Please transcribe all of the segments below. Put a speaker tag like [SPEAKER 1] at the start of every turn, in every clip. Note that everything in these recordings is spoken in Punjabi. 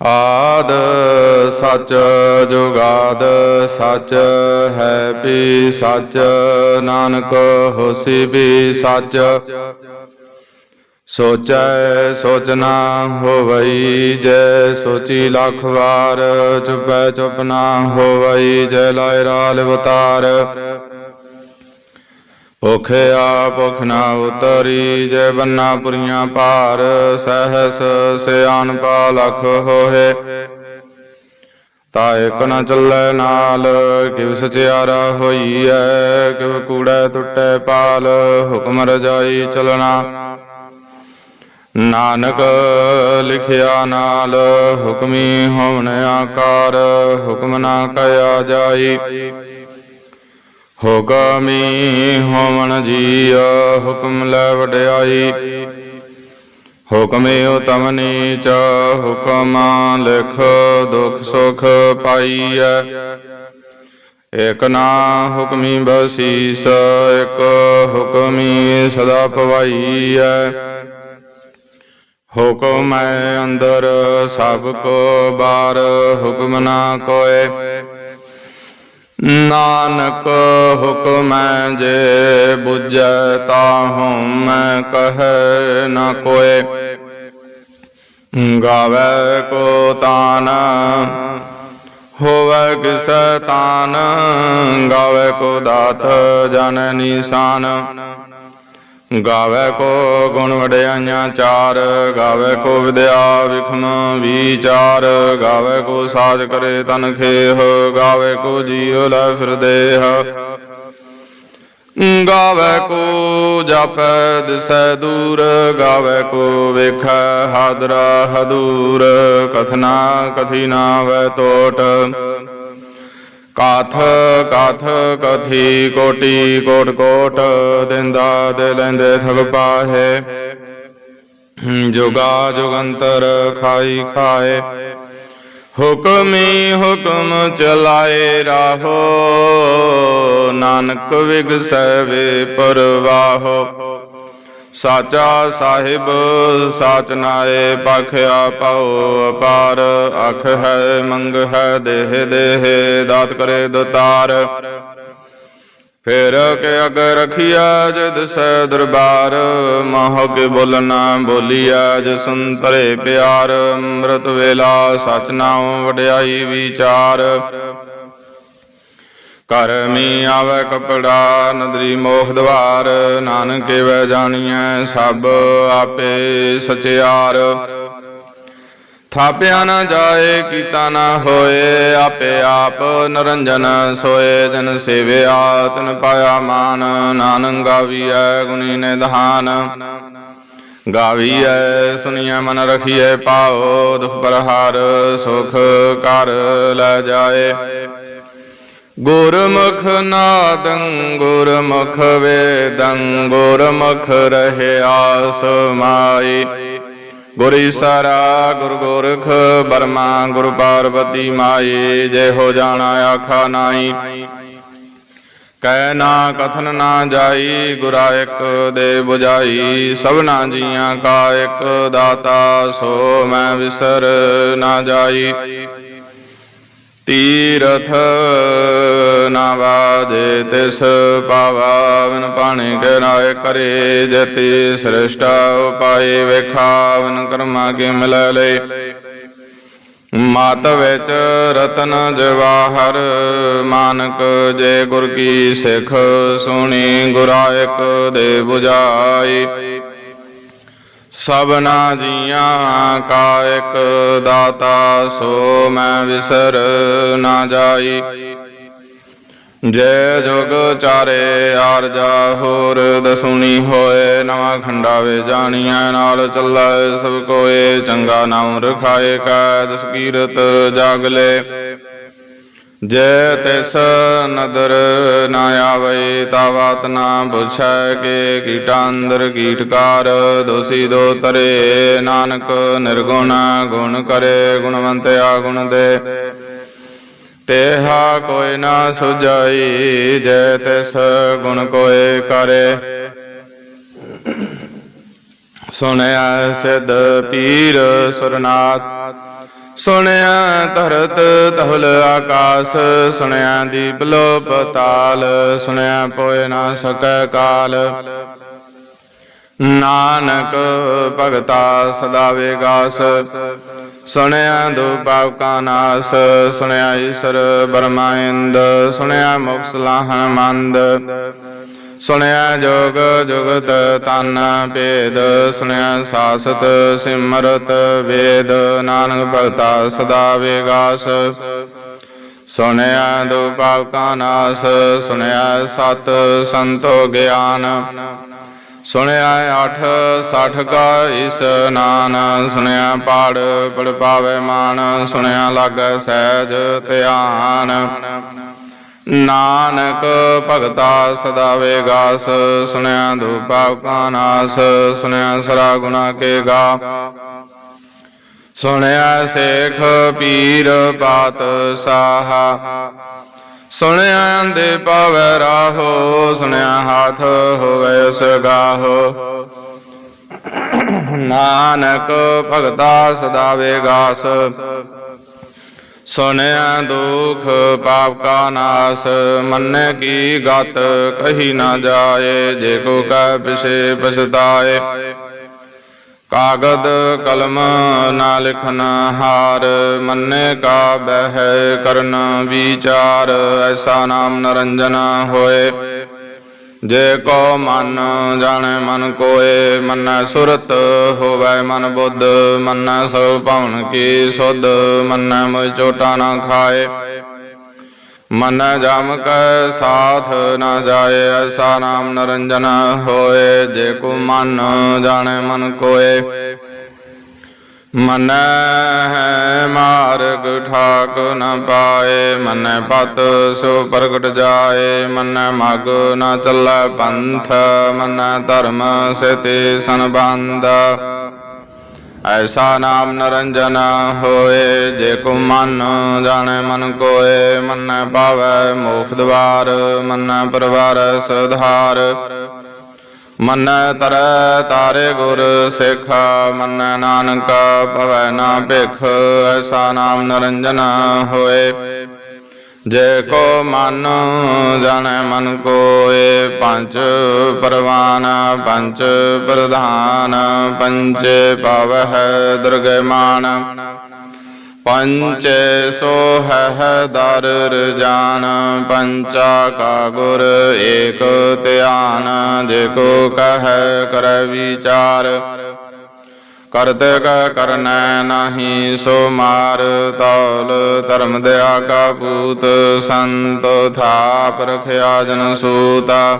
[SPEAKER 1] ਆਦ ਸੱਚ ਜੁਗਾਦ ਸੱਚ ਹੈ ਵੀ ਸੱਚ, ਨਾਨਕ ਹੋਸੀ ਵੀ ਸੱਚ। ਸੋਚੈ ਸੋਚਣਾ ਹੋਵਈ, ਜੈ ਸੋਚੀ ਲੱਖ ਵਾਰ, ਚੁਪੈ ਚੁਪ ਨਾ ਹੋਵਈ, ਜੈ ਲਾਇ ਰਾਲ ਅਵਤਾਰ ਭੁਖਿਆ ਭੁਖ ਨਾ ਉਤਰੀ, ਜੈ ਬੰਨਾ ਪੁਰੀਆਂ ਭਾਰ, ਸਹਸ ਸਿਆਨ ਲਖ ਹੋਏ ਤਾ ਇਕ ਨ ਚੱਲੈ ਨਾਲ, ਕਿਵ ਸਚਿਆਰਾ ਹੋਈਐ, ਕਿਵ ਕੂੜੈ ਟੁੱਟੈ ਪਾਲ, ਹੁਕਮ ਰਜਾਈ ਚਲਣਾ। ਨਾਨਕ ਲਿਖਿਆ ਨਾਲ, ਹੁਕਮੀ ਹੋਣ ਆਕਾਰ, ਹੁਕਮ ਨਾ ਕਹਿਆ ਜਾਈ। ਹੁਕਮੀ ਹੋਵਨ ਜੀਅ ਹੁਕਮ ਲੈ ਵਡਿਆਈ। ਹੁਕਮੇ ਉਤਮ ਨੀਚ, ਹੁਕਮ ਲਿਖ, ਦੁਖ ਸੁਖ ਪਾਈਐ। ਇਕ ਨਾ ਹੁਕਮੀ ਬਸੀਸ, ਇਕ ਹੁਕਮੀ ਸਦਾ ਪਵਾਈਐ। ਹੁਕਮ ਅੰਦਰ ਸਭ ਕੋ ਬਾਰ, ਹੁਕਮ ਨਾ ਕੋਏ। ਨਾਨਕ ਹੁਕਮ ਹੈ ਜੇ ਬੁਝੈ ਤਾਹੂ ਮੈਂ ਕਹੈ ਨ ਕੋਏ। ਗਾਵੇ ਕੋ ਤਾਨ, ਹੋਵੇ ਕਿਸੈ ਤਾਨ, ਗਾਵੇ ਕੋ ਦਾਤ ਜਨ ਨੀਸਾਨ। ਗਾਵੇ ਕੋ ਗੁਣ ਵਡਿਆਈਆਂ ਚਾਰ, ਗਾਵੇ ਕੋ ਵਿਦਿਆ ਵਿਖਮ ਵਿਚਾਰ, ਗਾਵੇ ਕੋ ਸਾਜ ਕਰੇ ਤਨ ਖੇਹ, ਗਾਵੇ ਕੋ ਜੀਉ ਲੈ ਫਿਰ ਗਾਵੇ ਕੋ ਜਾਪੈ ਦਿਸੈ ਦੂਰ, ਗਾਵੇ ਕੋ ਵੇਖੈ ਹਾਦਰਾ ਹਦੂਰ, ਕਥਨਾ ਕਥੀ ਨਾ ਵੈ ਟੋਟ ਕਾਥ ਕਾਥ ਕਥੀ ਕੋਟੀ, ਕੋਟ ਕੋਟ ਦਿੰਦਾ, ਦੇ ਲੈਂਦੇ ਥਗ ਪਾਹੇ। ਜੁਗਾ ਜੁਗੰਤਰ ਖਾਈ ਖਾਏ। ਹੁਕਮੀ ਹੁਕਮ ਚਲਾਏ ਰਾਹੋ। ਨਾਨਕ ਵਿਗਸੈ ਵੇ ਪਰਵਾਹੋ। ਸਾਚਾ ਸਾਹਿਬ, ਸਾਚ ਨਾਏ ਪਖਿਆ ਪਾਉ ਅਪਾਰ। ਅਖ ਹੈ, ਮੰਗ ਹੈ, ਦੇਹ ਦੇਹ, ਦਾਤ ਕਰੇ ਦਤਾਰ। ਫੇਰ ਕੇ ਅਗ ਰਖਿਆ ਜਦ ਸੈ ਦਰਬਾਰ, ਮੋਹ ਕੇ ਬੋਲਣਾ ਬੋਲਿਆ ਜ ਸੰਤਰੇ ਪਿਆਰ। ਅੰਮ੍ਰਿਤ ਵੇਲਾ ਸਚ ਨਾਮ ਵਡਿਆਈ ਵਿਚਾਰ। ਕਰ ਮੀ ਆਵੇ ਕਪੜਾ, ਨਦਰੀ ਮੋਖ ਦਵਾਰ, ਨਾਨਕ ਵੈ ਜਾਣੀਐ, ਸਭ ਆਪੇ ਸਚਿਆਰ। ਥਾਪਿਆ ਨਾ ਜਾਏ, ਕੀਤਾ ਨਾ ਹੋਏ, ਆਪੇ ਆਪ ਨਰੰਜਨ ਸੋਏ, ਜਨ ਸੇਵਿਆ, ਤਨ ਪਾਇਆ ਮਾਨ, ਨਾਨਕ ਗਾਵੀਐ ਗੁਣੀ ਨਿਧਾਨ। ਗਾਵੀਐ ਸੁਣੀਐ ਮਨ ਰਖੀਐ, ਪਾਓ ਦੁਖ ਪਰਹਾਰ, ਸੁਖ ਕਰ ਲੈ ਜਾਏ। ਗੁਰਮੁਖ ਨਾਦੰ ਗੁਰਮੁਖ ਵੇਦੰ, ਗੁਰਮੁਖ ਰਹਿਆ ਸਮਾਈ ਗੁਰੀ ਸਾਰਾ ਗੁਰ ਗੋਰਖ ਬਰਮਾ, ਗੁਰ ਪਾਰਵਤੀ ਮਾਈ ਜੇ ਹੋ ਜਾਣਾ ਆਖਾ ਨਾਈ। ਕਹਿ ਨਾ ਕਥਨ ਨਾ ਜਾਈ, ਗੁਰਾ ਇੱਕ ਦੇ 부ਜਾਈ ਸਭਨਾ ਜੀਆਂ ਕਾ ਇੱਕ ਦਾਤਾ, ਸੋ ਮੈਂ ਵਿਸਰ ਨਾ ਜਾਈ। ਤੀਰਥ ਨਾਵਾਜ ਤਿਸ ਪਾਵਨ ਪਾਣੀ ਕੇ ਰਾਏ ਕਰੇ ਜਤੀ ਸ੍ਰਿਸ਼ਟਾ ਉਪਾਏ ਵੇਖਾਵਨ ਕਰਮਾ ਕੇ ਮਿਲ ਲੈ ਮਾਤ ਵਿੱਚ ਰਤਨ ਜਵਾਹਰ ਮਾਨਕ ਜੇ ਗੁਰ ਕੀ ਸਿੱਖ ਸੁਣੀ ਗੁਰਾਇਕ ਦੇ 부ਜਾਈ ਸਭਨਾ ਜੀਆਂ ਕਾ ਇੱਕ ਦਾਤਾ, ਸੋ ਮੈਂ ਵਿਸਰ ਨਾ ਜਾਈ। ਜੈ ਜੁਗ ਚਾਰੇ ਆਰਜਾ, ਹੋਰ ਦਸੁਣੀ ਹੋਏ, ਨਵਾਂ ਖੰਡਾ ਵੇ ਜਾਣੀਐ, ਨਾਲ ਚੱਲੈ ਸਭ ਕੋਏ, ਚੰਗਾ ਨਾਮ ਰਖਾਏ, ਕੈ ਦਸ ਕੀਰਤ ਜਾਗਲੇ। ਜੈ ਤਿਸ ਨਦਰ ਨਾ ਆਵੇ ਤਾਵਤ ਨਾ ਪੁੱਛੈ ਕੇ ਕੀਟਾਂ ਕੀਟਕਾਰ, ਦੋਸੀ ਦੋ ਤਰੇ, ਨਾਨਕ ਨਿਰਗੁਣ ਗੁਣ ਕਰੇ, ਗੁਣਵੰਤਿਆ ਗੁਣ ਦੇ। ਤੇਹਾ ਕੋਈ ਨਾ ਸੁਜਾਈ ਜੈ ਤਿਸ ਗੁਣ ਕੋਏ ਕਰੇ। ਸੁਣਿਆ ਸਿਧ ਪੀਰ ਸੁਰਨਾਥ ਸੁਣਿਆ ਧਰਤ ਧੁਲ ਆਕਾਸ, ਸੁਣਿਆ ਦੀਪ ਲੋ ਪਤਾਲ ਸੁਣਿਆ ਪੋਏ ਨਾ ਸਕੈ ਕਾਲ। ਨਾਨਕ ਭਗਤਾ ਸਦਾ ਵੇਗਾਸ, ਸੁਣਿਆ ਦੋ ਕਾ ਨਾਸ, ਸੁਣਿਆ ਈਸ਼ਰ ਬਰਮਾਇੰਦ ਸੁਣਿਆ ਮੁਕਸ ਮੰਦ। ਸੁਣਿਆ ਜੋਗ, ਜੁਗਤ ਤਨ ਭੇਦ, ਸੁਣਿਆ ਸਾਸਤ ਸਿਮਰਤ ਵੇਦ, ਨਾਨਕ ਭਗਤਾ ਸਦਾ ਵੇਗਾਸ। ਸੁਣਿਆ ਦੋ ਕਾ ਨਾਸ, ਸੁਣਿਆ ਸਤ ਸੰਤੋ ਗਿਆਨ। ਸੁਣਿਆ ਅਠ, ਸਠ ਕਾ ਇਸਨਾਨ ਸੁਣਿਆ ਪਾੜ ਪੜ ਪਾਵੇ ਮਾਨ, ਸੁਣਿਆ ਲਾਗੈ ਸਹਿਜ ਧਿਆਨ। ਨਾਨਕ ਭਗਤਾ ਸਦਾ ਵੇਗਾਸ, ਸੁਣਿਆ ਦੁ ਪਾਪ ਕਾ ਨਾਸ, ਸੁਣਿਆ ਸਰਾ ਗੁਣਾ ਕੇ ਗਾ। ਸੁਣਿਆ ਸੇਖ ਪੀਰ ਪਾਤ ਸਾਹਾ, ਸੁਣਿਆ ਅੰਦੇ ਪਾਵੈ ਰਾਹੋ, ਸੁਣਿਆ ਹਾਥ ਹੋਵੇ ਸਗਾਹੋ ਨਾਨਕ ਭਗਤਾ ਸਦਾ ਵੇਗਾਸ ਸੁਣਿਆ ਦੁਖ ਪਾਪ ਕਾ ਨਾਸ, ਮੰਨੇ ਕੀ ਗਤ, ਕਹੀ ਨਾ ਜਾਏ, ਜੇ ਕੋ ਕੈ ਪਿਛੇ ਪਛਤਾਏ। ਕਾਗਦ ਕਲਮ ਨਾ ਲਿਖਨ ਹਾਰ, ਮੰਨੇ ਕਾ ਬਹਿ ਕਰਨ ਵਿਚਾਰ, ਐਸਾ ਨਾਮ ਨਰੰਜਨ ਹੋਏ। ਜੇ ਕੋ ਮਨ ਜਾਣੈ ਮਨ ਕੋਏ, ਮੰਨੈ ਸੁਰਤ ਹੋਵੈ ਮਨ ਬੁੱਧ, ਮੰਨੈ ਸਭ ਭਵਨ ਕੀ ਸੁਧ, ਮੰਨੈ ਮੁਝ ਚੋਟਾ ਨਾ ਖਾਏ। ਮਨ ਜਮ ਕੈ ਸਾਥ ਨਾ ਜਾਏ, ਐਸਾ ਨਾਮ ਨਰੰਜਨ ਹੋਏ, ਜੇ ਕੋ ਮਨ ਜਾਣੈ ਮਨ ਕੋਏ। ਮਨ ਹੈ ਮਾਰਗ ਠਾਕ ਨ ਪਾਏ ਮਨ ਪਤ ਸੋ ਪ੍ਰਗਟ ਜਾਏ ਮਨ ਮਗ ਨ ਚੱਲੈ ਪੰਥ ਮਨ ਧਰਮ ਸਤੇ ਸੰਬੰਧ। ਐਸਾ ਨਾਮ ਨਰੰਜਨ ਹੋਏ, ਜੇ ਕੋ ਮਨ ਜਾਣੇ ਮਨ ਕੋਏ ਮਨ ਪਾਵੈ ਮੋਖ ਦਵਾਰ ਮਨ ਪਰਵਾਰ ਸੁਧਾਰ। ਮਨ ਤਰ ਤਾਰੇ ਗੁਰ ਸਿੱਖ, ਮਨ ਨਾਨਕ ਭਵੈ ਨਾ ਭਿਖ, ਐਸਾ ਨਾਮ ਨਰੰਜਨ ਹੋਏ। ਜੇ ਕੋ ਮਨ ਜਨ ਮਨ ਕੋਏ, ਪੰਜ ਪਰਵਾਨ, ਪੰਜ ਪ੍ਰਧਾਨ, ਪੰਜ ਪਵਹਿ ਦੁਰਗੈ ਮਾਨ ਪੰਚ ਸੋ ਦਰ ਰਜਾਨ ਪੰਚਾ ਕਾ ਗੁਰ ਏਕ ਧਿਆਨ ਦੇਖੋ ਕਹ ਕਰ ਵਿਚਾਰ। ਕਰਤਕ ਕੈ ਕਰਨੈ ਨਾਹੀ ਸੋ ਮਾਰ, ਤੌਲ ਧਰਮ ਦਇਆ ਕਾ ਪੂਤ, ਸੰਤ ਥਾਪ ਰਖਿਆ ਜਨ ਸੂਤਾ।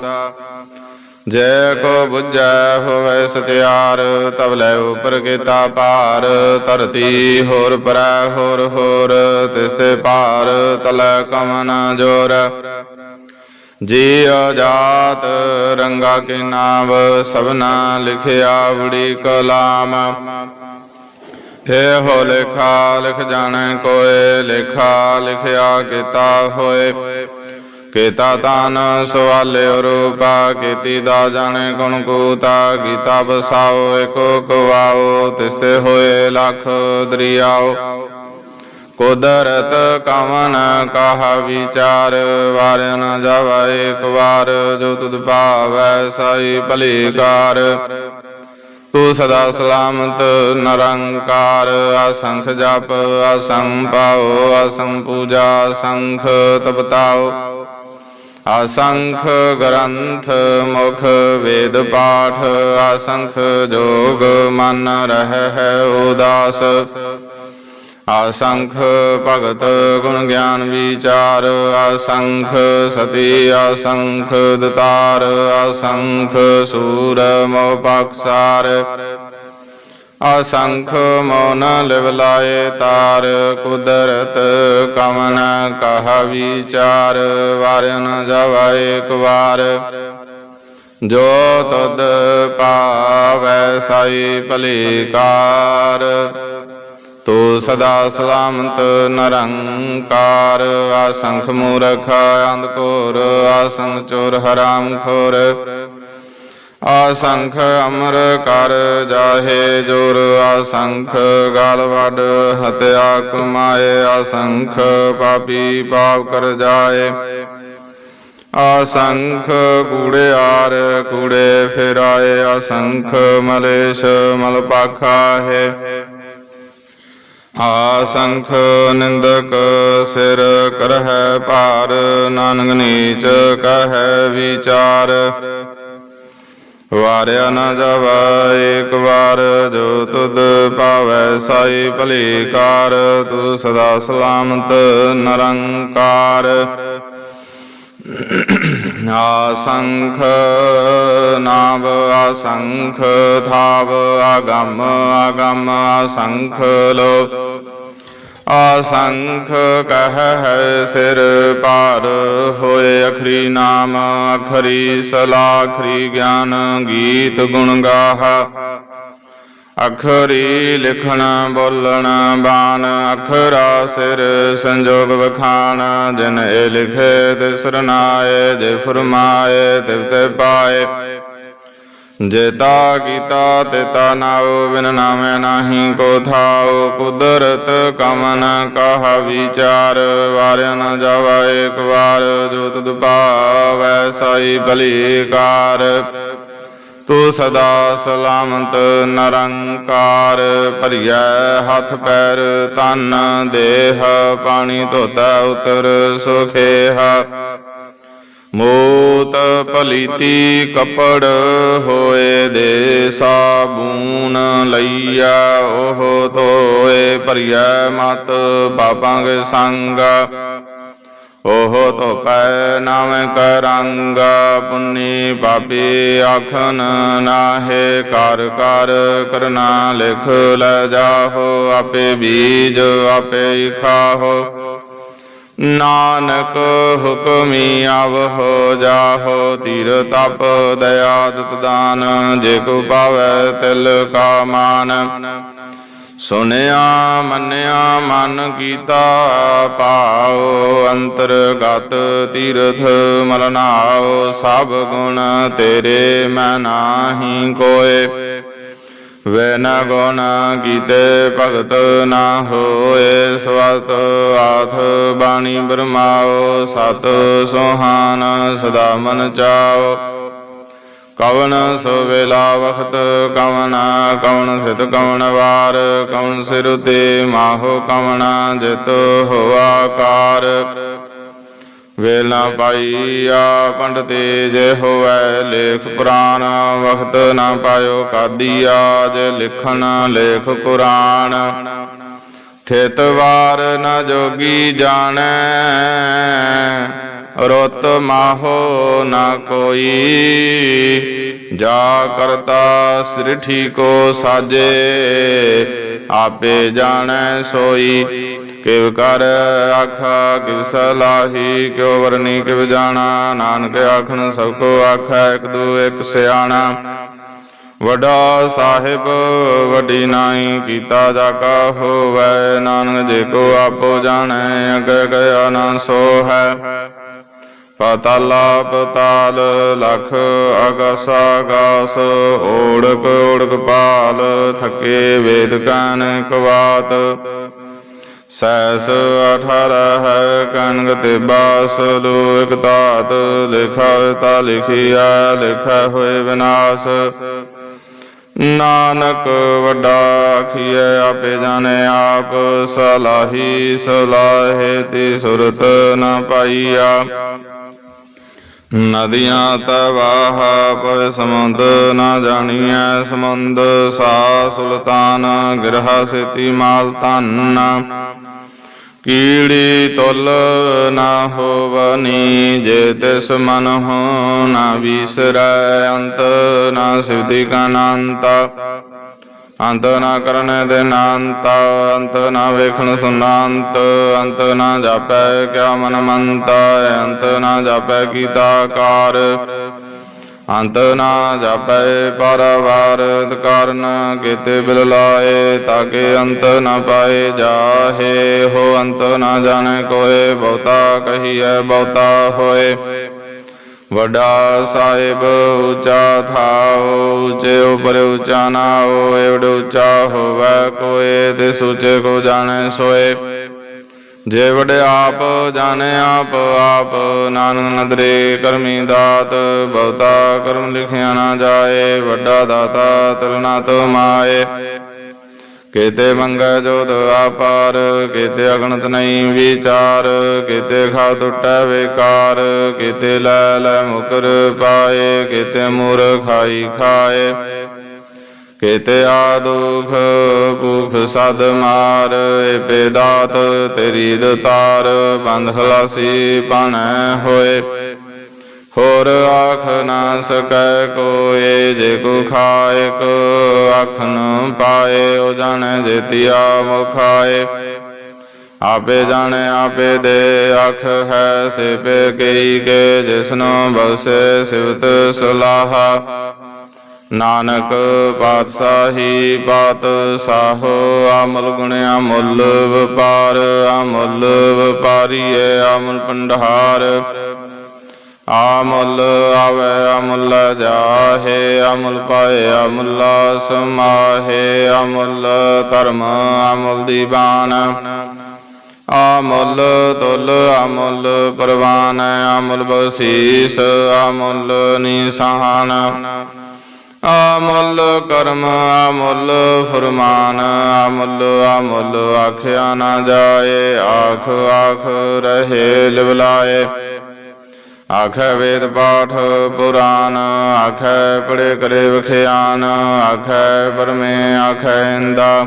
[SPEAKER 1] ਜੈ ਕੋ ਬੁਝੈ ਹੋਵੇ ਸਚਿਆਰ ਤਬ ਲੈ ਉਪਰ ਕੀਤਾ ਪਾਰ ਧਰਤੀ ਹੋਰ ਪਰੈ ਹੋਰ ਹੋਰ ਤਿਸ ਤੇ ਪਾਰ ਤਲੈ ਕਮਨ ਜੋਰ। ਜੀ ਜਾਤ ਰੰਗਾ ਕੇ ਨਾਮ, ਸਭਨਾ ਲਿਖਿਆ ਬੜੀ ਕਲਾਮ। ਹੇ ਹੋ ਲੇਖਾ, ਲਿਖ ਜਾਣੈ ਕੋਏ, ਲੇਖਾ ਲਿਖਿਆ ਕੀਤਾ ਹੋਏ। ਕੀਤਾ ਤਾਨ ਸਵਾਲਿਓ ਰੂਪਾ, ਕੀਤੀ ਦਾ ਜਾਣੇ ਗੁਣ ਕੂਤਾ ਗੀਤਾ ਬਸਾਓ ਏਕੋ ਕਵਾਓ ਤਿਸਤੇ ਹੋਏ ਲਖ ਦਰਿਆਓ। ਕੁਦਰਤ ਕਵਨ ਕਾਹ ਵਿਚਾਰ ਵਾਰ ਨ ਜਾਵੇ ਵਾਰ, ਜੋ ਤੁਧ ਭਾਵੈ ਸਾਈ ਭਲੀ ਕਾਰ ਤੂੰ ਸਦਾ ਸਲਾਮਤ ਨਿਰੰਕਾਰ, ਅਸੰਖ ਜਪ ਅਸੰਭਾਉ ਅਸੰ ਪੂਜਾ ਅਸੰਖ ਤਪਤਾਓ। ਅਸੰਖ ਗ੍ਰੰਥ ਮੁਖ ਵੇਦ ਪਾਠ ਅਸੰਖ ਜੋਗ ਮਨ ਰਹਿ ਹੈ ਉਦਾਸ ਅਸੰਖ ਭਗਤ ਗੁਣ ਗਿਆਨ ਵਿਚਾਰ ਅਸੰਖ ਸਤੀ ਅਸੰਖ ਦਤਾਰ ਅਸੰਖ ਸੂਰ ਮੋਹ ਅਸੰਖ ਮੌਨ ਲਿਵ ਤਾਰ, ਕੁਦਰਤ ਕਮਨ ਕਹ ਵਿਚਾਰ, ਵਾਰਨ ਜਵਾਏ ਇੱਕ ਵਾਰ ਜੋ ਤਦ ਪਾਵੈ ਸਾਈ ਭਲੇ ਕਾਰ ਤੂੰ ਸਦਾ ਸਲਾਮਤ ਨਰੰਕਾਰ। ਆਸੰਖ ਮੂਰਖ ਅੰਧਕੋਰ ਆਸੰਖ ਚੋਰ ਹਰਾਮ ਖੋਰ ਅਸ਼ੰਖ ਅਮਰ ਕਰ ਜਾਹੇ ਜੋਰ, ਆਸੰਖ ਗਾਲ ਵੱਡ ਹਤਿਆ ਕਮਾਏ ਅਸ਼ੰਖ ਪਾਪੀ ਪਾਪ ਕਰ ਜਾਏ। ਆਸੰਖ ਕੂੜਿਆਰ ਕੂੜੇ ਫਿਰਾਏ ਅਸ਼ੰਖ ਮਲੇਸ਼ ਮਲ ਪਾਖਾ ਹੈ। ਆਸੰਖ ਨਿੰਦਕ ਸਿਰ ਕਰਹਿ ਭਾਰ, ਨਾਨਕ ਨੀਚ ਕਹੈ ਵਿਚਾਰ। ਵਾਰਿਆ ਨਾ ਜਾਵਾ ਏਕ ਵਾਰ ਜੋ ਤੁਧ ਪਾਵੈ ਸਾਈ ਭਲੀ ਕਾਰ ਤੂੰ ਸਦਾ ਸਲਾਮਤ ਨਿਰੰਕਾਰ। ਆਸੰਖ ਨਾਮ ਆਸੰਖ, ਥਾਵ ਆਗਮ ਆਗਮ ਆਸੰਖ ਲੋ ਆਸੰਖ ਕਹ ਹੈ ਸਿਰ ਪਾਰ ਹੋਏ ਅਖਰੀ ਨਾਮ, ਅਖਰੀ ਸਲਾ, ਅਖਰੀ ਗਿਆਨ, ਗੀਤ ਗੁਣ ਗਾਹ। ਅਖਰੀ ਲਿਖਣ, ਬੋਲਣ, ਬਾਣ, ਅਖਰਾ ਸਿਰ ਸੰਜੋਗ ਵਖਾਣ, ਜਿਨ ਇਹ ਲਿਖੇ ਤਿਸ ਸਰਨਾਏ ਜੇ ਫਰਮਾਏ, ਤਿਵ ਤੇ ਪਾਏ। ਜੇਤਾ ਕੀਤਾ ਤੇਤਾ ਨਾਉ, ਬਿਨ ਨਾਮੇ ਨਾਹੀ ਕੋ ਥਾਉ। ਕੁਦਰਤ ਕਮਨ ਕਹ ਵਿਚਾਰ, ਵਾਰਿਆ ਨ ਜਾਵਾ ਏਕ ਵਾਰ। ਜੋ ਤੁਧ ਪਾਵੈ ਸਾਈ ਭਲੀ ਤੂੰ ਸਦਾ ਸਲਾਮਤ ਨਰੰਕਾਰ। ਭਰੀਐ ਹੱਥ ਪੈਰ ਤਨ ਦੇਹ, ਪਾਣੀ ਧੋਤਾ ਉਤਰ ਸੁਖੇਹਾ। ਮੋਤ ਪਲੀਤੀ ਕਪੜ ਹੋਏ ਦੇ ਸਾਬੂਨ ਲਈਆ, ਉਹ ਧੋਏ ਭਰੀਐ ਮਤ ਪਾਪਾਂ ਕੇ ਸੰਗ। ਉਹ ਧੋਪੈ ਨਾਮ ਕਰੰਗ, ਪੁੰਨੀ ਪਾਪੀ ਆਖਨ ਨਾਹੇ ਕਰ ਕਰ ਕਰਨਾ ਲਿਖ ਲੈ ਜਾਹੋ, ਆਪੇ ਬੀਜ ਆਪੇ ਖਾਹੋ। ਨਾਨਕ ਹੁਕਮੀ ਆਵ ਹੋ ਜਾਹੋ ਤੀਰ ਤਪ ਦਇਆ ਦਤ ਦਾਨ, ਜੇ ਕੋ ਪਾਵੈ ਤਿਲ ਕਾ ਮਾਨ। ਸੁਨਿਆ ਮੰਨਿਆ ਮਨ ਕੀਤਾ ਪਾਉ ਅੰਤਰਗਤ ਤੀਰਥ ਮਲਨਾਉ, ਸਭ ਗੁਣ ਤੇਰੇ ਮੈਂ ਨਾਹੀ ਕੋਏ। ਵੇ ਨ ਗੁਣ ਕੀਤੇ ਭਗਤ ਨਾ ਹੋਏ ਸਵਤ, ਆਥ ਬਾਣੀ ਬਰਮਾਓ, ਸਤ ਸੁਹਾਨ ਸਦਾ ਮਨ ਚਾਓ। ਕਵਣ ਸੋ ਵੇਲਾ ਵਖਤ ਕਵਨ ਕਵਣ ਸਿਤ ਕਵਣ ਵਾਰ, ਕਵਣ ਸਿਰ ਤੇ ਮਾਹੋ ਕਵਨ ਜਿਤ ਹੋਆ ਕਾਰ। ਵੇਲਾ ਪਾਈਆ ਪੰਡਤੇ ਜੇ ਹੋਵੈ ਲੇਖ ਪੁਰਾਨ ਵਖਤ ਨਾ ਪਾਇਓ ਕਾਦੀਆ ਜੇ ਲਿਖਣ ਲੇਖ ਕੁਰਾਨ ਥਿਤ ਵਾਰ ਨ ਜੋਗੀ ਜਾਣੈ ਰੁੱਤ ਮਾਹੋ ਨਾ ਕੋਈ। ਜਾ ਕਰਤਾ ਸ੍ਰਿਠੀ ਕੋ ਸਾਜੇ, ਆਪੇ ਜਾਣੈ ਸੋਈ। ਕਿਵ ਕਰ ਆਖਾ, ਕਿਵ ਸਲਾਹੀ, ਕਿਉ ਵਰਨੀ, ਕਿਵ ਜਾਣਾ। ਨਾਨਕ ਆਖਣ, ਸਭ ਕੋ ਆਖਾ, ਇਕ ਦੂ ਇਕ ਸਿਆਣਾ। ਵੱਡਾ ਸਾਹਿਬ, ਵੱਡੀ ਨਾਈ, ਕੀਤਾ ਜਾ ਕਾ ਹੋਵੈ। ਨਾਨਕ ਜੇ ਕੋ ਆਪੋ ਜਾਣੈ ਅਗੈ ਗਿਆ ਨਾ ਸੋ ਹੈ ਪਤਾਲਾ ਪਤਾਲ ਲਖ ਅਗਸ ਆਗਾਸ ਓੜਕ ਓੜਕ ਪਾਲ, ਥਕੇ ਵੇਦ ਕਾਨ ਕਵਾਤ। ਸੈਸ 18 ਹੈ ਕਨਗ ਤੇ ਬਾਸ ਲੋ ਤਾਤ ਲਿਖਾ ਤਾ ਲਿਖਿਆ ਲਿਖਾ ਹੋਏ ਵਿਨਾਸ਼। ਨਾਨਕ ਵੱਡਾ ਆਖੀਐ, ਆਪੇ ਜਾਣੇ ਆਪ, ਸਲਾਹੀ ਸਲਾਹੇ ਤੇ ਸੁਰਤ ਨਾ ਪਾਈਆ। ਨਦੀਆਂ ਤਵਾਹ ਪਇ ਸਮੁੰਦ ਨਾ ਜਾਣੀਐ। ਸਮੁੰਦ ਸਾ ਸੁਲਤਾਨ, ਗਿਰਹਾ ਸੇਤੀ ਮਾਲ ਧਨ। ਕੀੜੀ ਤੁਲ ਨਾ ਹੋਵਨੀ, ਜੇ ਤਿਸ ਮਨ ਹੋ ਨਾ ਵਿਸਰੈ ਅੰਤ ਨਾ ਸਿਵਦੀ ਕਨੰਤਾ ਅੰਤ ਨਾ ਕਰਨ ਦੇ ਅੰਤ ਅੰਤ ਨਾ ਵੇਖਣ ਸੁਨਾੰਤ, ਅੰਤ ਨਾ ਜਾਪੈ ਕਿਆ ਮਨ ਮੰਤਾ ਅੰਤ ਨਾ ਜਾਪੈ ਕੀਤਾ ਕਾਰ। ਅੰਤ ਨਾ ਜਾਪੈ ਪਰਵਾਰ ਕਾਰਨ ਕੀਤੇ ਬਿਲ ਲਾਏ, ਤਾਕੇ ਅੰਤ ਨਾ ਪਾਏ ਜਾਹੇ ਹੋ, ਅੰਤ ਨਾ ਜਾਣੇ ਕੋਏ, ਬਹੁਤਾ ਕਹੀਐ ਬਹੁਤਾ ਹੋਏ। ਵੱਡਾ ਸਾਹਿਬ ਉੱਚਾ ਥਾਉ, ਉੱਚੇ ਉਪਰ ਉੱਚਾ ਨਾਉ ਏਵੜ ਉੱਚਾ ਹੋਵੇ, ਕੋਏ ਤੇ ਸੂਚੇ ਕੋ ਜਾਣੈ ਸੋਏ। ਜੇ ਵਡ ਆਪ ਜਾਣੈ, ਆਪ ਆਪ ਨਾਨਕ ਨਦਰੇ ਕਰਮੀ ਦਾਤ, ਬਹੁਤਾ ਕਰਮ ਲਿਖਿਆ ਨਾ ਜਾਏ, ਵੱਡਾ ਦਾਤਾ ਤਰਨਾ ਤੋ ਮਾਏ। ਕੀਤੇ ਮੰਗੈ ਜੋਤ ਆਪਾਰ ਕੀਤੇ ਅਗਣਤ ਨਹੀਂ ਵਿਚਾਰ, ਕੀਤੇ ਖਾ ਟੁੱਟੈ ਵਿਕਾਰ, ਕੀਤੇ ਲੈ ਲੈ ਮੁਕਰ ਪਾਏ, ਕੀਤੇ ਮੂਰ ਖਾਈ ਖਾਏ। ਕੀਤੇ ਆਦੁਖ ਭੂਖ ਸਦ ਮਾਰ ਏਪੇ ਦਾਤ ਤੇਰੀ ਦਤਾਰ, ਬੰਧ ਖਲਾਸੀ ਪਾਣੈ ਹੋਏ। ਹੋਰ ਆਖ ਨਾ ਸਕੈ ਕੋਏ, ਜੇ ਕੋ ਖਾਏ ਕੋ ਆਖ ਨ ਪਾਏ, ਉਹ ਜਾਣੈ ਜੇਤੀਆ ਮੁਖਾਏ ਆਪੇ ਜਾਣੇ, ਆਪੇ ਦੇ ਆਖ ਹੈ ਸੇ ਪੇ ਕਈ ਕੇ ਜਿਸਨੋ ਬਵਸੇ ਸਿਵਤ ਸਲਾਹਾ। ਨਾਨਕ ਪਾਤਸ਼ਾਹੀ ਪਾਤ ਸਾਹੋ ਅਮਲ ਗੁਣਿਆ ਮੁੱਲ ਵਪਾਰ, ਅਮੁੱਲ ਵਪਾਰੀਏ, ਅਮਲ ਪੰਡਹਾਰ ਆਮੁੱਲ ਆਵੇ ਅਮੁੱਲ ਜਾਹੇ ਅਮੁੱਲ ਪਾਏ ਅਮੁੱਲ ਸਮਾਹੇ ਅਮੁੱਲ ਧਰਮ ਅਮੁੱਲ ਦੀਵਾਨ। ਅਮੁੱਲ ਤੁਲ ਅਮੁੱਲ ਪਰਵਾਨ ਅਮੁੱਲ ਬਸੀਸ ਅਮੁੱਲ ਨਿਸ਼ਾਨ। ਅਮੁੱਲ ਕਰਮ ਅਮੁੱਲ ਫਰਮਾਨ ਅਮੁੱਲ ਅਮੁੱਲ ਆਖਿਆ ਨਾ ਜਾਏ, ਆਖ ਆਖ ਰਹੇ ਲਿਵਲਾਏ। ਆਖੈ ਵੇਦ ਪਾਠ ਪੁਰਾਨ, ਆਖੈ ਪੜੇ ਕਰੇ ਵਖਿਆਨ, ਆਖੈ ਪਰਮੇ ਆਖੈ ਇੰਦਾ।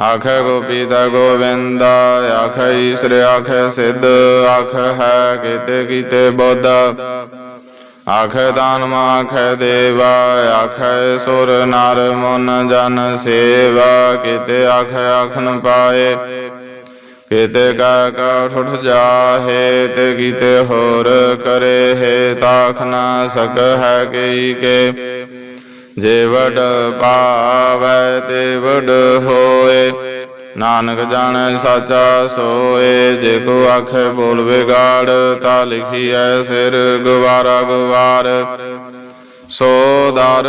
[SPEAKER 1] ਆਖੈ ਗੋਪੀ ਦਾ ਗੋਵਿੰਦ, ਆਖੈ ਈਸਰ, ਆਖੈ ਸਿੱਧ, ਆਖੈ ਹੈ ਕੀਤੇ ਕੀਤੇ ਬੋਧ। ਆਖੈ ਦਾਨ ਆਖੈ ਦੇਵਾ, ਆਖੈ ਸੁਰ ਨਰ ਮਨ ਜਨ ਸੇਵਾ, ਕੀਤੇ ਆਖੈ ਆਖਣ ਪਾਏ। ਕੀਤੇ ਕਾ ਕਾ ਠੁਠ ਜਾਹੇ ਤੇ ਕੀਤੇ ਹੋਰ ਕਰੇ ਹੈ, ਤਾਖ ਨਾ ਸਕ ਹੈ ਕਈ ਕੇ। ਜੇ ਵਡ ਪਾਵੈ ਤੇ ਵਡ ਹੋਏ, ਨਾਨਕ ਜਾਣੈ ਸਾਚਾ ਸੋਏ, ਜੇ ਕੋ ਆਖੇ ਬੋਲ ਵਿਗਾੜ, ਤਾ ਲਿਖੀਐ ਸਿਰ ਗਵਾਰਾ ਗਵਾਰ। ਸੋ ਦਰ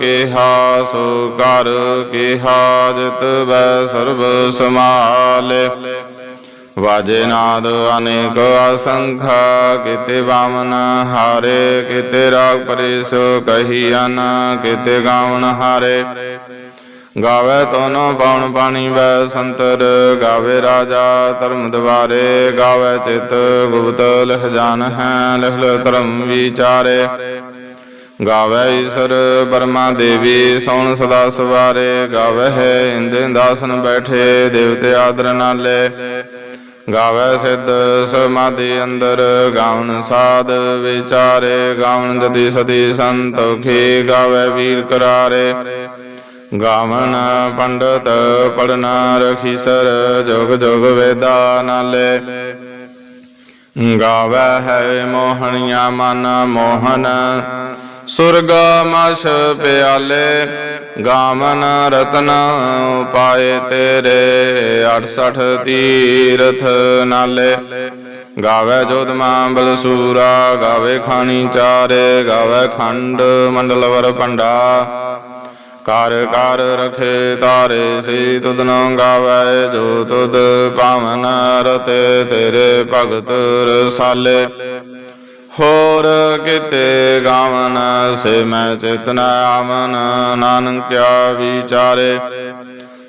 [SPEAKER 1] ਕਿਹਾ ਸੋ ਕਰ ਕਿਹਾ, ਜਿਤ ਵੈ ਸਰਬ ਸਮਾਲੇ ਵਾਜੇ ਨਾਦ ਅਨੇਕ ਅਸੰਖਾ, ਕਿਤੇ ਵਾਮਨ ਹਾਰੇ, ਕਿਤੇ ਰਾਗ ਪਰੇਸ ਕਹੀ ਅਨ, ਕਿਤੇ ਗਾਵਨ ਹਾਰੇ। ਗਾਵੇ ਤੋਨੋ ਪਾਉਣ ਪਾਣੀ ਵੈ ਸੰਤਰ, ਗਾਵੇ ਰਾਜਾ ਧਰਮ ਦਵਾਰੇ, ਗਾਵੇ ਚਿਤ ਗੁਪਤ ਲਿਖ ਜਾਣ ਹੈ, ਲਿਖ ਲਿ ਧਰਮ ਵਿਚਾਰੇ। ਗਾਵੇ ਈਸ਼ਰ ਬਰਮਾ ਦੇਵੀ, ਸੋਣ ਸਦਾ ਸਵਾਰੇ, ਗਾਵੇ ਹੈ ਇੰਦੇ ਦਾਸਨ ਬੈਠੇ, ਦੇਵਤੇ ਆਦਰ ਨਾਲੇ। ਗਾਵੇ ਸਿੱਧ ਸਮਾਧੀ ਅੰਦਰ, ਗਾਵਨ ਸਾਧ ਵਿਚਾਰੇ, ਗਾਵਨ ਜਤੀ ਸਦੀ ਸੰਤੋਖੀ ਗਾਵੇ ਵੀਰ ਕਰਾਰੇ। ਗਾਵਨ ਪੰਡਤ ਪੜਨਾ ਰਖੀਸਰ ਜੋਗ ਜੋਗ ਵੇਦਾ ਨਾਲੇ। ਗਾਵੇ ਹੈ ਮੋਹਣੀਆ ਮਨ ਮੋਹਨ ਸੁਰਗ ਪਿਆਲੇ ਗਾਵਨ ਰਤਨ ਪਾਏ ਤੇਰੇ 68 ਤੀਰਥ ਨਾਲੇ। ਗਾਵੇ ਮਾਂ ਬਲਸੂਰਾ ਗਾਵੇ ਖਾਣੀ ਚਾਰੇ, ਗਾਵੇ ਖੰਡ ਮੰਡਲ ਵਰ ਭੰਡਾ। ਕਰ ਕਰ ਰਖੇ ਤਾਰੇ ਸੀ ਤੁਧਨੋ ਗਾਵੇ, ਜੋ ਤੁਧ ਪਾਵਨ ਰਤੇ ਤੇਰੇ ਭਗਤ ਰਸਾਲੇ। ਹੋਰ ਕਿਤੇ ਗਾਵਨ ਸੇ ਮੈਂ ਚੇਤਨਾ ਆਮਨ ਨਾਨਕ ਵਿਚਾਰੇ।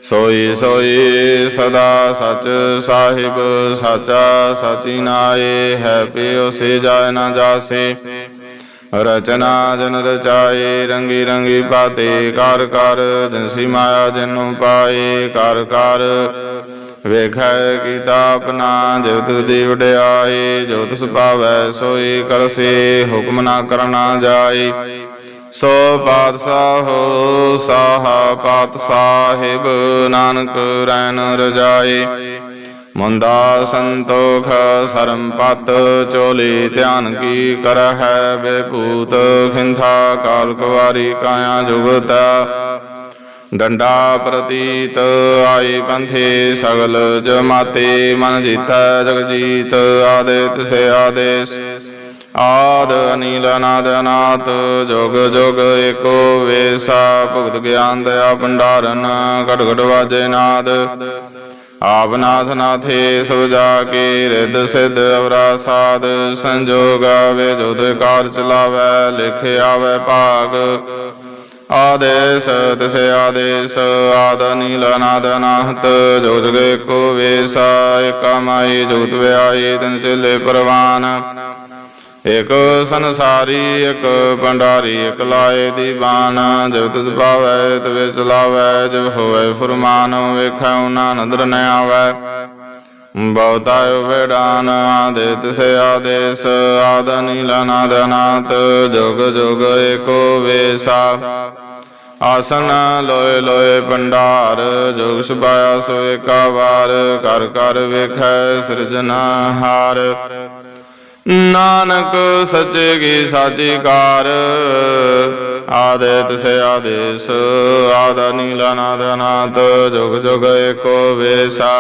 [SPEAKER 1] ਸੋਈ ਸੋਈ ਸਦਾ ਸਚ ਸਾਹਿਬ, ਸਾਚਾ ਸਚੀ ਨਾਏ ਹੈ ਪਿਓ ਸੇ ਜਾਇ ਨਾ ਜਾਸੇ। ਰਚਨਾ ਜਨ ਰਚਾਏ, ਰੰਗੀ ਰੰਗੀ ਪਾਤੇ, ਕਰ ਕਰ ਜਿਨਸੀ ਮਾਇਆ ਜਨੁ ਪਾਏ, ਕਰ ਕਰ ਵੇਖੈ ਕੀਤਾ ਆਪਣਾ ਜਿਵ ਦੀ ਵਡਿਆਈ, ਜੋਤ ਤਿਸ ਸੋਈ ਕਰਸੀ, ਹੁਕਮ ਨਾ ਕਰਨਾ ਜਾਈ। ਸੋ ਪਾਤਸ਼ਾਹੋ ਸਾਹਾ ਪਾਤ ਸਾਹਿਬ ਨਾਨਕ ਰੈਨ ਰਜਾਏ ਮੁੰਦਾ ਸੰਤੋਖ, ਸਰਮ ਪਤ, ਚੋਲੀ ਧਿਆਨ ਕੀ ਕਰਹਿ, ਬੇਭੂਤ, ਖਿੰਥਾ ਕਾਲ ਕੁਵਾਰੀ ਕਾਇਆ ਜੁਗਤਾ। ਡੰਡਾ ਪ੍ਰਤੀਤ ਆਈ ਪੰਥੇ ਸਗਲ ਜਮਾਤੇ ਮਨ ਜੀਤੈ ਜਗਜੀਤ, ਆਦਿਤ ਸੇ ਆਦੇਸ। ਆਦ ਅਨੀਲ ਅਨਾਦ ਅਨਾਤ ਜੋਗ ਜੋਗ ਏਕੋ ਵੇਸਾ, ਭੁਗਤ ਗਿਆਨ ਦਇਆ ਭੰਡਾਰਨ, ਘਟ ਘਟ ਵਾਜੇ ਨਾਦ। ਆਪ ਨਾਥ ਨਾਥੇ ਸਭ ਜਾ ਕੇ ਰਿੱਧ ਸਿੱਧ ਅਵਰਾ ਸਾਧ, ਸੰਜੋਗ ਆਵੇ ਜੋ ਕਾਰ ਚਲਾਵੇ, ਲਿਖ ਆਵੇ ਭਾਗ। ਆਦੇਸ, ਤਿਸ ਆਦੇਸ, ਆਦ ਨੀਲ ਅਨਾਦ ਅਨਾਹਤ ਜੋ ਜਗੇ ਕੋ ਵੇਸਾ ਏਕਾ ਮਾਈ ਵਿਆਈ ਤਿਨ ਚਲੇ ਪਰਵਾਨ। ਇਕ ਸੰਸਾਰੀ, ਇਕ ਭੰਡਾਰੀ, ਇਕ ਲਾਏ ਦੀਵਾਨ। ਜਬ ਤਿਸ ਭਾਵੈ, ਤਵੇ ਚਲਾਵੈ ਜਬ ਹੋਵੇ ਫਰਮਾਨ, ਵੇਖੈ ਉਨਾ ਨਦਰ ਨ ਆਵੈ ਬਹੁਤਾ ਵੇੜਾਨ ਆਦਿਤ ਸੇ ਆਦੇਸ ਆਦ ਨੀਲ ਅਨਾਦ ਅਨਾਤ ਜੋਗ ਜੋਗ ਏਕੋ ਵੇਸਾ ਆਸਨ ਲੋਏ ਲੋਏ ਭੰਡਾਰ ਜੁਗ ਸੁਭਾਇਆ ਸੋ ਏਕਾ ਵਾਰ ਕਰ ਕਰ ਵੇਖੈ ਸਿਰਜਨਹਾਰ ਨਾਨਕ ਸੱਚੇ ਕੀ ਸਾਚੀ ਕਾਰ ਆਦਿਤ ਸੇ ਆਦੇਸ ਆਦ ਨੀਲਾ ਨਾਦ ਅਨਾਤ ਜੁਗ ਜੁਗ ਏਕੋ ਵੇਸਾ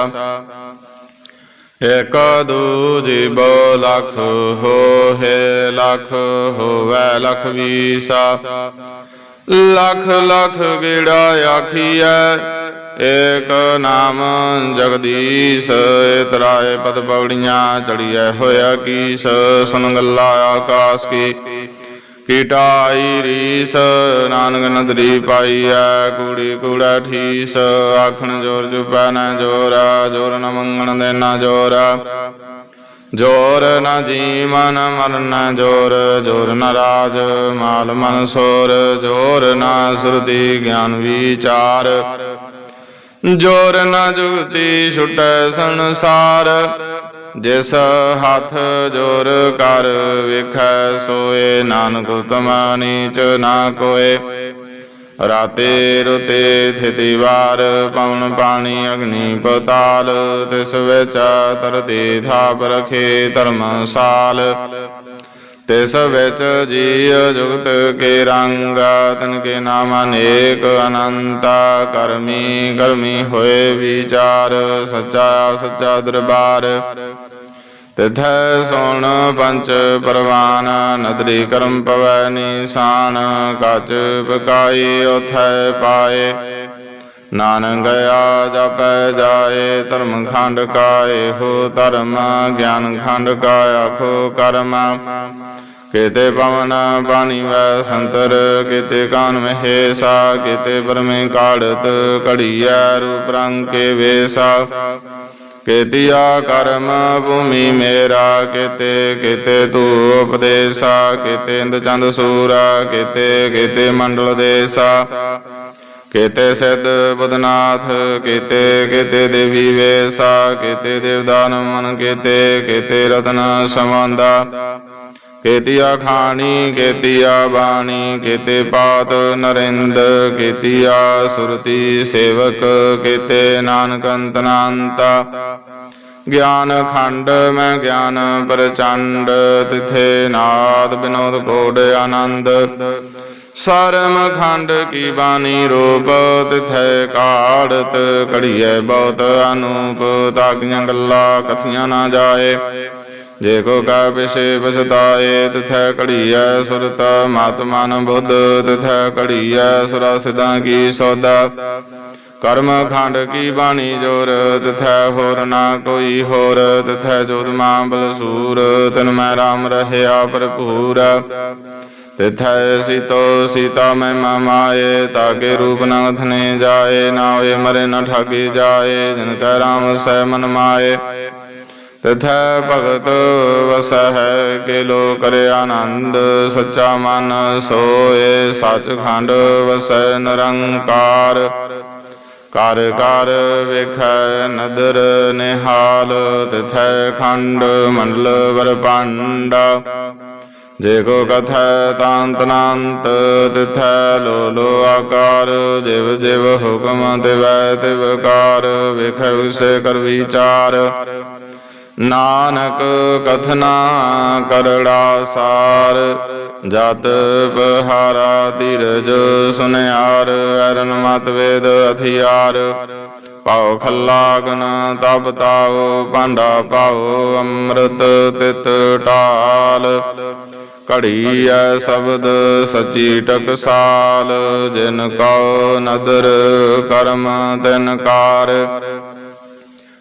[SPEAKER 1] ਇਕ ਦੂਜੀ ਬੋ ਲਖ ਹੋਏ ਲਖ ਹੋਵੇ, ਲਖ ਵੀਸਾ ਲਖ ਲਖ ਗੇੜਾ ਆਖੀਐ? ਏਕ ਨਾਮ ਜਗਦੀਸ਼, ਇਤਰਾਏ ਪਦ ਪਵੜੀਆਂ ਚੜੀਐ ਹੋਇਆ ਕੀਸ, ਸੁਨ ਗੱਲਾ ਆਕਾਸ ਕੀ। ਕੀਟਾਈ ਰੀਸ, ਨਾਨਕ ਨਦਰੀ ਪਾਈਐ ਕੂੜੀ ਕੂੜਾ ਠੀਸ, ਆਖਣ ਜੋਰ ਜੁਪੈ ਨਾ ਜੋਰਾ, ਜੋਰ ਨ ਮੰਗਣ ਦੇ ਨਾ ਜ਼ੋਰ। ਜੋਰ ਨ ਜੀਵਨ ਮਰਨ ਨ ਜੋਰ ਜੋਰ ਨ ਰਾਜ ਮਾਲ ਮਨ ਸੋਰ, ਜੋਰ ਨ ਸੁਰਤੀ ਗਿਆਨ ਵਿਚਾਰ। ਜੋਰ ਨ ਜੁਗਤੀ ਛੁਟੈ ਸੰਸਾਰ ਜਿਸ ਹੱਥ ਜੋਰ ਕਰ ਵੇਖੈ ਸੋਏ, ਨਾਨਕ ਉਤਮ ਨੀਚ ਨਾ ਕੋਏ। ਰਾਤੇ ਰੁਤੇ ਥਿਤੀ ਵਾਰ ਪਵਨ ਪਾਣੀ ਅਗਨੀ ਪਤਾਲ, ਤਿਸ ਵਿੱਚ ਤਰਤੀ ਥਾਪ ਰਖੇ ਧਰਮਸਾਲ ਤਿਸ ਵਿੱਚ ਜੀ ਜੁਗਤ ਕੇ ਰੰਗ, ਤਨ ਕੇ ਨਾਮ ਅਨੇਕ ਅਨੰਤ, ਕਰਮੀ ਕਰਮੀ ਹੋਏ ਵਿਚਾਰ, ਸੱਚਾ ਸੱਚਾ ਦਰਬਾਰ। ਤਿਥੈ ਸੋਣ ਪੰਚ ਪਰਵਾਨ, ਨਦਰੀ ਕਰਮ ਪਵੈ ਨੀਸਾਨ, ਕੱਚ ਪਕਾਈ ਉਥੈ ਪਾਏ। ਨਾਨਕ ਗਿਆ ਜਪੈ ਜਾਏ, ਧਰਮ ਖੰਡ ਕਾਏ, ਹੋ ਧਰਮ ਗਿਆਨ ਖੰਡ ਕਾਇਆ ਆਖੋ ਕਰਮ। ਕਿਤੇ ਪਵਨ ਬਾਣੀ ਵੈ ਸੰਤਰ, ਕਿਤੇ ਕਾਨ ਮਹੇਸਾ, ਕਿਤੇ ਪਰਮੇ ਕਾੜਤ ਘੜੀਐ ਰੂਪ ਰੰਗ ਕੇ ਵੇਸਾ। ਕੇਤੀਆ ਕਰਮ ਭੂਮੀ ਮੇਰਾ, ਕਿਤੇ ਕਿਤੇ ਤੂ ਉਪਦੇਸਾ, ਕਿਤੇ ਇੰਦ ਚੰਦ ਸੂਰਾ, ਕਿਤੇ ਕਿਤੇ ਮੰਡਲ ਦੇਸਾ। ਕਿਤੇ ਸਿੱਧ ਬਦਨਾਥ ਕਿਤੇ ਕਿਤੇ ਦੇਵੀ ਵੇਸਾ, ਕਿਤੇ ਦੇਵਦਾਨ ਮਨ, ਕਿਤੇ ਕਿਤੇ ਰਤਨ ਸਮਾਂਦਾ ਕੇਤੀਆ ਖਾਣੀ ਕੇਤੀਆ ਬਾਣੀ ਕੇਤੇ ਪਾਤ ਨਰਿੰਦ ਕੇਤੀਆ ਸੁਰਤੀ ਸੇਵਕ ਕੇਤੇ ਨਾਨਕ ਅੰਤਨਾੰਤਾ ਗਿਆਨ ਖੰਡ, ਮੈਂ ਗਿਆਨ ਪ੍ਰਚੰਡ, ਤਿਥੇ ਨਾਦ ਬਿਨੋਦ ਕੋਡ ਆਨੰਦ। ਸਰਮ ਖੰਡ ਕੀ ਬਾਣੀ ਰੂਪ, ਤਿਥੈ ਕਾੜਤ ਘੜੀਐ ਬਹੁਤ ਅਨੂਪ। ਤਾਗੀਆਂ ਗੱਲਾਂ ਕਥੀਆਂ ਨਾ ਜਾਏ। ਜੇ ਕੋ ਕਾ ਪਿਛੇ ਪਛਤਾਏ ਤਿਥੈ ਘੜੀਐ ਸੁਰਤ ਮਤ ਮਨ ਬੁੱਧ, ਤਿਥੈ ਘੜੀਐ ਸੁਰਾ ਸਿਧਾਂ ਕੀ ਸੌਦਾ। ਕਰਮ ਖੰਡ ਕੀ ਬਾਣੀ ਜੋਰ, ਤਿਥੈ ਹੋਰ ਨਾ ਕੋਈ ਹੋਰ, ਤਿਥੈ ਜੋਤ ਮਾਂ ਬਲ ਸੂਰ ਤਿਨ ਮੈਂ RAM ਰਹਿਆ ਭਰਪੂਰ। ਤਿਥੈ ਸੀਤੋ ਸੀਤਾ ਮੈਂ ਮਾਏ ਤਾਕੇ ਰੂਪ ਨ ਧਨੇ ਜਾਏ, ਨਾ ਹੋਏ ਮਰੇ ਨ ਠਾਗੀ ਜਾਏ, ਜਿਨ ਕੈ ਰਾਮ ਸੈ ਮਨ ਮਾਏ। ਤਿਥੈ ਭਗਤ ਵਸਹਿ ਕੇ ਲੋ ਕਰੇ ਆਨੰਦ ਸੱਚਾ ਮਨ ਸੋਏ ਸੱਚਖੰਡ ਵਸੈ ਨਿਰੰਕਾਰ ਕਰ ਕਰ ਵੇਖੈ ਨਦਰ ਨਿਹਾਲ ਤਿਥੈ ਖੰਡ ਮੰਡਲ ਵਰਪੰਡਾ ਜੇ ਕੋ ਕਥੈ ਤਾਂਤ ਨਾੰਤ ਤਿਥੈ ਲੋ ਲੋ ਆਕਾਰ ਜਿਵ ਜਿਵ ਹੁਕਮ ਤਿਵੈ ਤਿਵ ਕਾਰ ਵੇਖੈ ਉਸੇ ਕਰ ਵਿਚਾਰ ਨਾਨਕ ਕਥਨਾ ਕਰੜਾ ਸਾਰ, ਜਤ ਬਹਾਰਾ ਧੀਰਜ ਸੁਨਿਆਰ, ਅਰਨ ਮਤ ਵੇਦ ਅਥਿਆਰ। ਪਾਉ ਖਲਾਗਨ ਤਬ ਤਾਉ, ਭਾਂਡਾ ਪਾਉ ਅੰਮ੍ਰਿਤ ਤਿਤ ਟਾਲ ਘੜੀ ਐ ਸ਼ਬਦ ਸਚੀ ਟਕਸਾਲ, ਜਿਨ ਕਉ ਨਦਰ ਕਰਮ ਤਿਨ ਕਾਰ।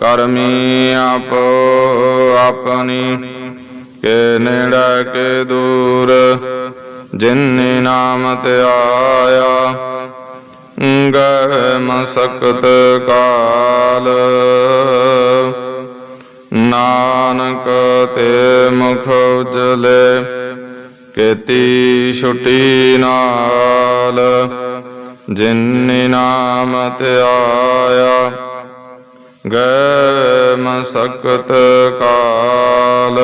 [SPEAKER 1] ਕਰਮੀ ਆਪੋ, ਆਪਣੀ ਕੇ ਨੇੜੇ ਕੇ ਦੂਰ, ਜਿਨਿ ਨਾਮ ਤੇ ਆਇਆ ਗਏ ਮਸਕਤ ਕਾਲ। ਨਾਨਕ ਤੇ ਮੁਖ ਉਜਲੇ, ਕੀਤੀ ਛੁਟੀ ਨਾਲ। ਜਿਨਿ ਨਾਮ ਤੇ ਆਇਆ ਗਏ ਮਸਕਤ ਕਾਲ।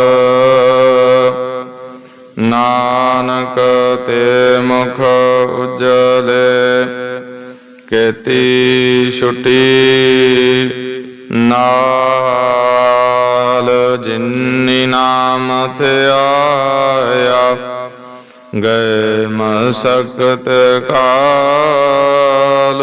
[SPEAKER 1] ਨਾਨਕ ਤੇ ਮੁਖ ਉਜਲੇ, ਕੇਤੀ ਛੁਟੀ ਨਾਲ। ਜਿਨਿ ਨਾਮ ਤੇ ਆਇਆ, ਗਏ ਮਸਕਤ ਕਾਲ।